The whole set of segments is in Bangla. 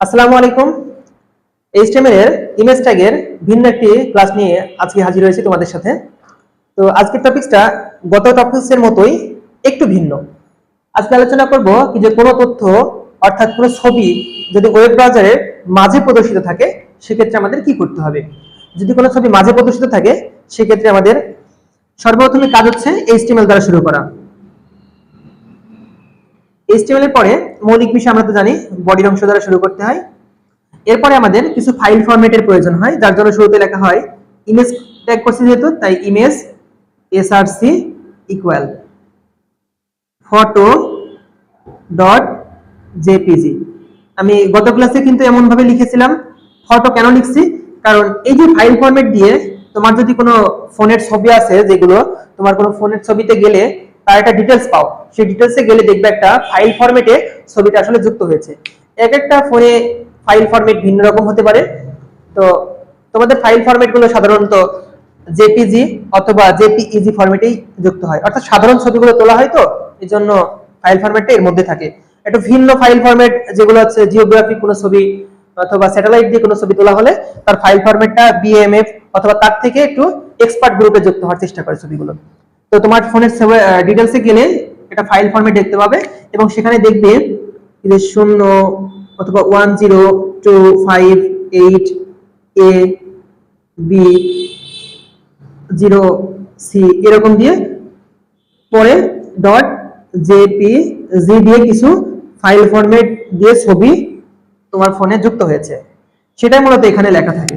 আসসালামু আলাইকুম। এইচটিএমএল এর ইমেজ ট্যাগের ভিন্ন একটি ক্লাস নিয়ে আজকে হাজির হয়েছি তোমাদের সাথে। তো আজকের টপিকসটা গত টপিকসের মতোই একটু ভিন্ন। আজকে আলোচনা করব কি যে কোনো তথ্য, অর্থাৎ কোনো ছবি যদি ওয়েব ব্রাউজারের মাঝে প্রদর্শিত থাকে, সেক্ষেত্রে আমাদের কি করতে হবে? যদি কোনো ছবি মাঝে প্রদর্শিত থাকে, সেক্ষেত্রে আমাদের সর্বপ্রথমে কাজ হচ্ছে এইচটিএমএল দ্বারা শুরু করা। এইচটিএমএল এর পরে মৌলিক বিষয় আমরা তো জানি বডির অংশ দ্বারা শুরু করতে হয়। এরপরে আমাদের কিছু ফাইল ফরম্যাটের প্রয়োজন হয়, যার জন্য শুরুতে লেখা হয় ইমেজ ট্যাগ করছি যেহেতু, তাই image SRC equal photo dot JPG আমি গত ক্লাসে কিন্তু এমন ভাবে লিখেছিলাম ফটো কেন লিখছি? কারণ এই যে ফাইল ফরম্যাট দিয়ে তোমার যদি কোনো ফোনের ছবি আছে যেগুলো তোমার কোনো ফোনের ছবিতে গেলে তার একটা ডিটেলস পাও। সেই ডিটেলসে গেলে দেখবে একটা ফাইল ফরম্যাটে ছবিটা আসলে যুক্ত হয়েছে। এক একটা ফোনে ফাইল ফরম্যাট ভিন্ন রকম হতে পারে। তো তোমাদের ফাইল ফরম্যাটগুলো সাধারণত জেপিজি অথবা জেপিইজি ফরম্যাটেই যুক্ত হয়। অর্থাৎ সাধারণ ছবিগুলো তোলা হয় তো, এই জন্য ফাইল ফরম্যাটটা এর মধ্যে থাকে। একটা ভিন্ন ফাইল ফরম্যাট যেগুলো হচ্ছে জিওগ্রাফিক কোনো ছবি অথবা স্যাটেলাইট দিয়ে কোনো ছবি তোলা হলে তার ফাইল ফরম্যাটটা বিএমএফ অথবা তার থেকে একটু এক্সপার্ট গ্রুপে যুক্ত হওয়ার চেষ্টা করে ছবিগুলো। তো তোমার ফোনের ডিটেলসে গেলে একটা ফাইল ফরম্যাট দেখতে পাবে এবং সেখানে দেখবে যে শূন্য অথবা one zero two five eight A B zero C এরকম দিয়ে পরে ডট জেপি জি দিয়ে কিছু ফাইল ফরম্যাট দিয়ে ছবি তোমার ফোনে যুক্ত হয়েছে। সেটাই মূলত এখানে লেখা থাকে।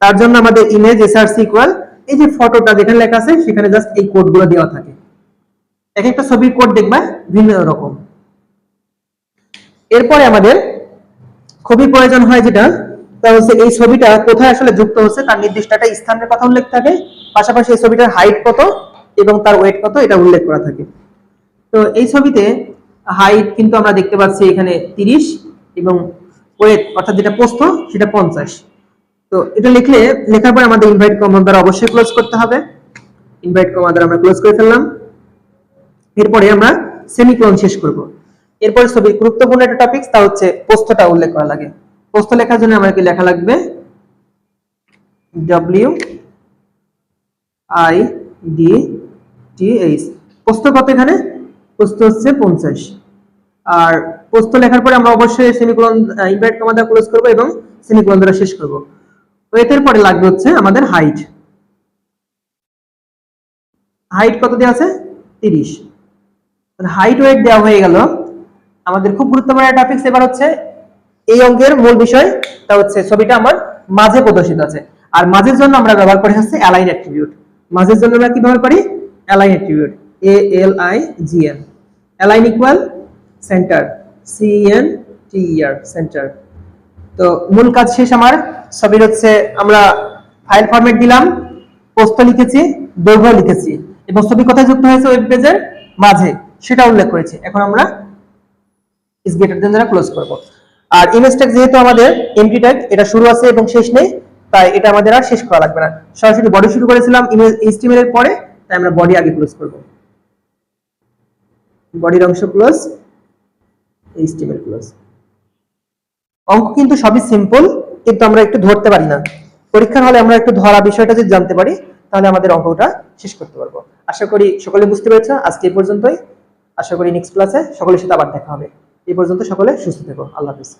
তার জন্য আমাদের ইমেজ এসআরসি ইকুয়াল এই যে ফটোটা যেখানে লেখা আছে, সেখানে জাস্ট এই কোডগুলো দেওয়া থাকে। এক একটা ছবির কোড দেখবা, ভিন্ন রকম। এরপরে আমাদের খুবই প্রয়োজন হয় যেটা, তা হচ্ছে এই ছবিটা কোথায় আসলে যুক্ত হচ্ছে, তার নির্দিষ্ট একটা স্থানের কথা উল্লেখ থাকে। পাশাপাশি এই ছবিটার হাইট কত এবং তার ওয়েট কত, এটা উল্লেখ করা থাকে। তো এই ছবিতে হাইট কিন্তু আমরা দেখতে পাচ্ছি এখানে 30 এবং ওয়েট অর্থাৎ যেটা প্রস্থ, সেটা 50 তো এটা লিখলে, লেখার পর আমাদের ইনভাইট কমা দ্বারা অবশ্যই ক্লোজ করতে হবে। ইনভাইট কমা দ্বারা আমরা ক্লোজ করে ফেললাম। এরপরে আমরা সেমিকোলন শেষ করব। এরপরে ছবির গুরুত্বপূর্ণ একটা টপিক তা হচ্ছে প্রস্থটা উল্লেখ করা লাগে। প্রস্থ লেখার জন্য আমাকে লেখা লাগবে? W I D T H প্রস্থ কত এখানে? প্রস্থ হচ্ছে পঞ্চাশ। আর প্রস্থ লেখার পরে আমরা অবশ্যই সেমিকোলন ইনভাইট কমা দ্বারা ক্লোজ করব এবং সেমিকোলন দ্বারা শেষ করব। তো এর পরে লাগবে হচ্ছে আমাদের হাইট হাইট কত দেওয়া আছে? তিরিশ। হাইট ওয়েট দেওয়া হয়ে গেল। আমাদের খুব গুরুত্বপূর্ণ একটা টপিক এবার হচ্ছে এই অঙ্কের মূল বিষয়, তা হচ্ছে ছবিটা আমার মাঝে প্রদর্শিত আছে। আর মাঝের জন্য আমরা ব্যবহার করি হচ্ছে অ্যালাইন অ্যাট্রিবিউট মাঝের জন্য আমরা কি ব্যবহার করি? Align attribute A L I G N align equal centre C N T R centre তো মূল কাজ শেষ আমার। ছবির হচ্ছে আমরা ফাইল ফরম্যাট দিলাম প্রস্থ লিখেছি, দৈর্ঘ্য লিখেছি। এবং ছবি কোথায় যুক্ত হয়েছে ওয়েব পেজের মাঝে? সেটা উল্লেখ করেছি। এখন আমরা ইস গ্রেটার দেন দ্বারা ক্লোজ করব। আর ইমেজ ট্যাগ যেহেতু আমাদের এমটি ট্যাগ এটা শুরু আছে এবং শেষ নেই, তাই এটা আমাদের আর শেষ করা লাগবে না। সরাসরি বডি শুরু করেছিলাম ইমেজ এইচটিএমএল এর পরে, তাই আমরা বডি আগে ক্লোজ করব। বডির অংশ ক্লোজ এইচটিএমএল ক্লোজ অঙ্ক কিন্তু সবই সিম্পল কিন্তু আমরা একটু ধরতে পারি না। পরীক্ষার হলে আমরা একটু ধরা বিষয়টা যদি জানতে পারি, তাহলে আমাদের অঙ্কটা শেষ করতে পারব। আশা করি সকলে বুঝতে পেরেছ, আজকে এই পর্যন্তই। আশা করি নেক্সট ক্লাসে সকলের সাথে আবার দেখা হবে। এই পর্যন্ত সকলে সুস্থ থেকো। আল্লাহ হাফিজ।